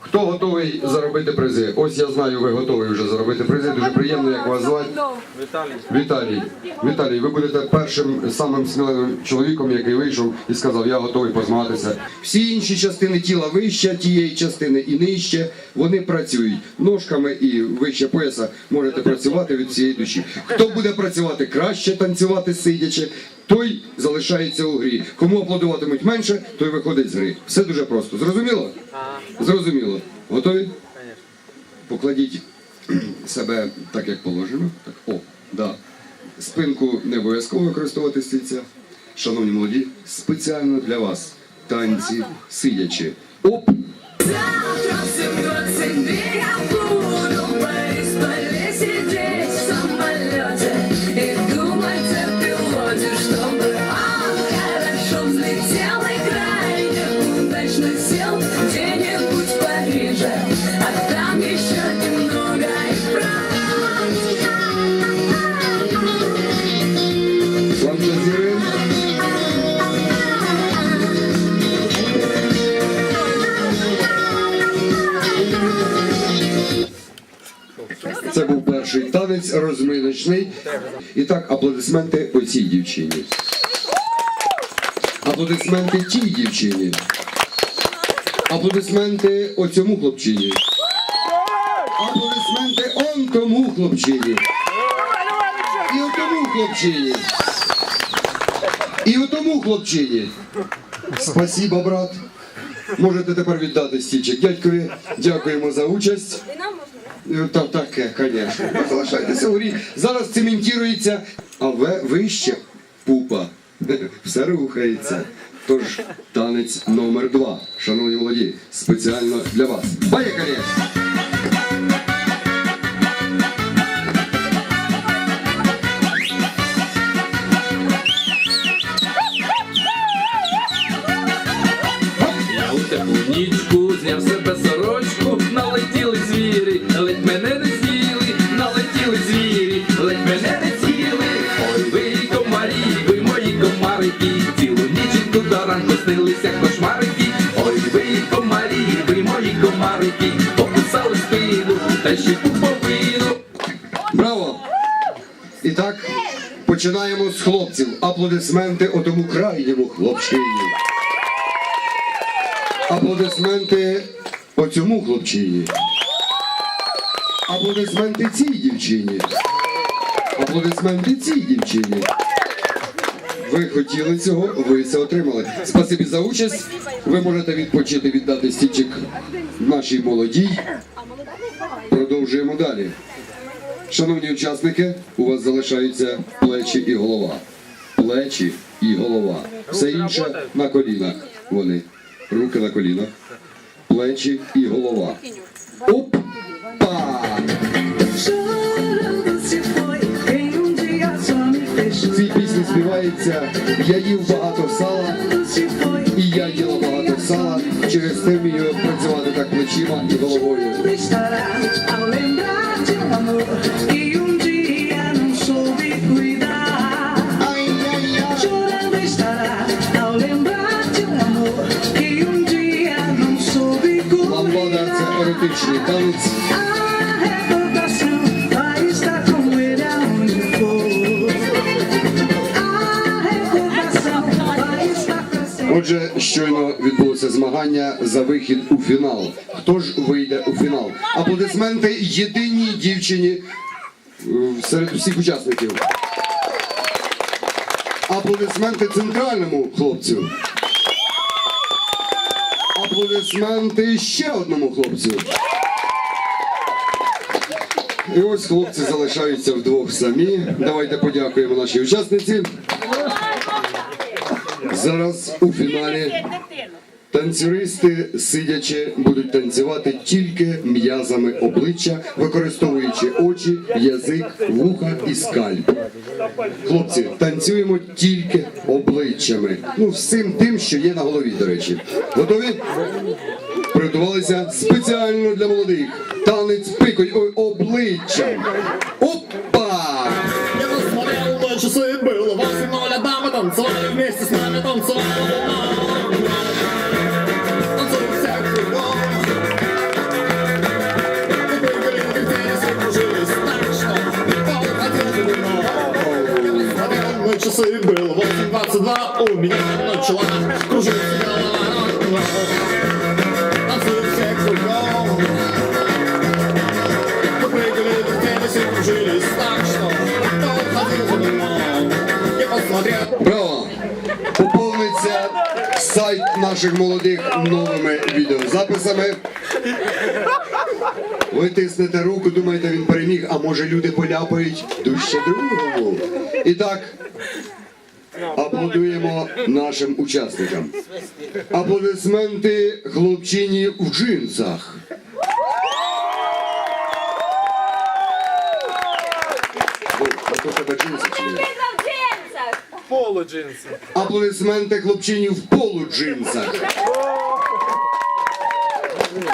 Хто готовий заробити призи? Ось я знаю, ви готові вже заробити призи. Дуже приємно, як вас звати. Віталій. Віталій. Віталій, ви будете першим самим сміливим чоловіком, який вийшов і сказав, я готовий позмагатися. Всі інші частини тіла вище тієї частини і нижче, вони працюють ножками і вище пояса можете працювати від всієї душі. Хто буде працювати краще, танцювати сидячи, той залишається у грі. Кому аплодуватимуть менше, той виходить з гри. Все дуже просто. Зрозуміло? Зрозуміло. Готові? Покладіть себе так, як положено. Так, о, да. Спинку не обов'язково використовувати стільця. Шановні молоді, спеціально для вас танці сидячи. Оп! Розминочний. І так, аплодисменти оцій дівчині. Аплодисменти тій дівчині. Аплодисменти оцьому хлопчині. Аплодисменти он тому хлопчині. І отому хлопчині. І отому хлопчині. Спасибо, брат. Можете тепер віддати стільчик дядькові. Дякуємо за участь. Е, Так, таке, звісно. Залишайтеся у рік. Зараз цементується, а вище пупа. Все рухається. Тож, танець номер два. Шановні молоді, спеціально для вас. Поїхали! До снилися кошмарики. Ой, ви комарі, ви мої комарики, покусали спину, та ще пуповину. Браво! І так, починаємо з хлопців. Аплодисменти отому крайньому хлопчині. Аплодисменти оцьому хлопчині. Аплодисменти цій дівчині. Аплодисменти цій дівчині. Ви хотіли цього, ви це отримали. Спасибі за участь. Ви можете відпочити, віддати стільчик нашій молодій. Продовжуємо далі. Шановні учасники, у вас залишаються плечі і голова. Плечі і голова. Все інше на колінах. Вони. Руки на колінах. Плечі і голова. Опа! Цій пісні співається Я їв багато сала, і я їла багато сала. Через те вмію працювати так плечима і головою. Chorando estará ao lembrar Отже, щойно відбулося змагання за вихід у фінал. Хто ж вийде у фінал? Аплодисменти єдиній дівчині е, серед усіх учасників. Аплодисменти центральному хлопцю. Аплодисменти ще одному хлопцю. І ось хлопці залишаються вдвох самі. Давайте подякуємо нашій учасниці. Зараз у фіналі танцюристи, сидячи, будуть танцювати тільки м'язами обличчя, використовуючи очі, язик, вуха і скальп. Хлопці, танцюємо тільки обличчями. Ну, всім тим, що є на голові, до речі. Готові? Приготувалися спеціально для молодих. Танець пикой ой, обличчям. Опа! Я посмотрел на часы, было восемь ноль, а дама. Танцевали вместе с нами, Johnson. Сайт наших молодих новими відеозаписами. Ви тиснете руку, думаєте, він переміг, а може люди поляпають дужче другому. І так, аплодуємо нашим учасникам. Аплодисменти хлопчині в джинсах. Поло джинси. Аплодисменти хлопчині в полуджинсах.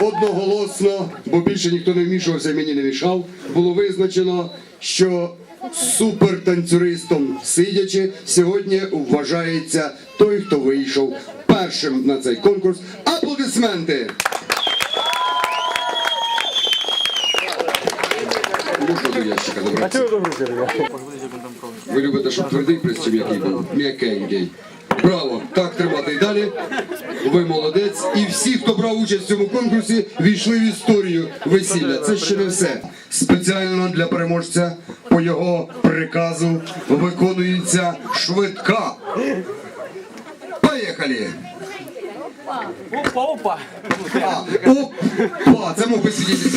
Одноголосно, бо більше ніхто не вмішувався, мені не мішав. Було визначено, що супертанцюристом сидячи сьогодні вважається той, хто вийшов першим на цей конкурс. Аплодисменти! Можна до ящика добратися? Ви любите, щоб твердий чи м'який був? М'якенький. Браво! Так тримати і далі. Ви молодець. І всі, хто брав участь в цьому конкурсі, війшли в історію весілля. Це ще не все. Спеціально для переможця по його приказу виконується швидка. Поїхали! Опа, опа. Опа! Це мог би сидіти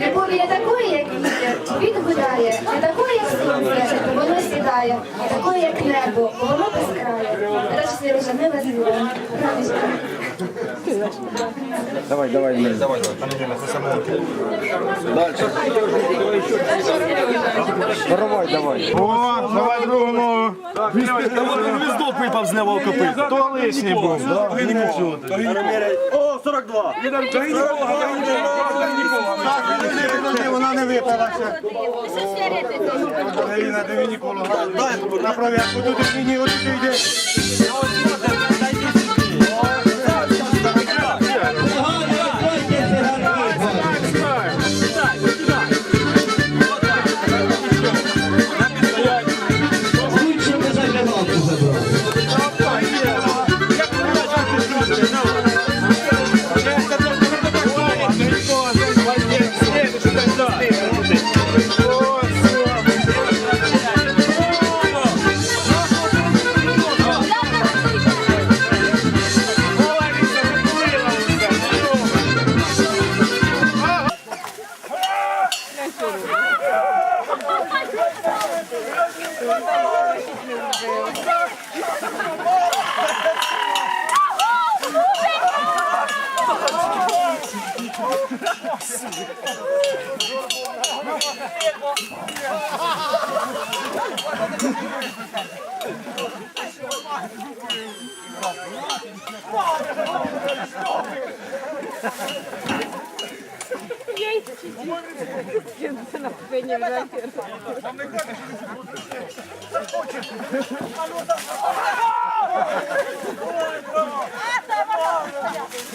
Любові, не такої, як вітер, він гуляє, не такої, як сонце, воно сідає, не такої, як небо, бо воно безкрає. Речі Сережа, ми вас любимо. О, давай другому. Гвіздок випав з нього копит. То лишній був. О, 42. Вона не випалася. Галина, диви Ніколу. Дай на провірку. Тут мені от йде.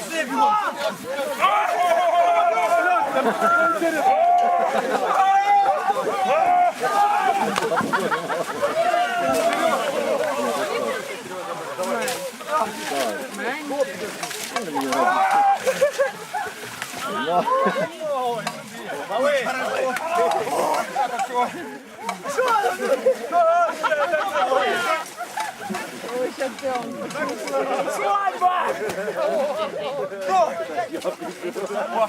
Дивно! Свадьба! А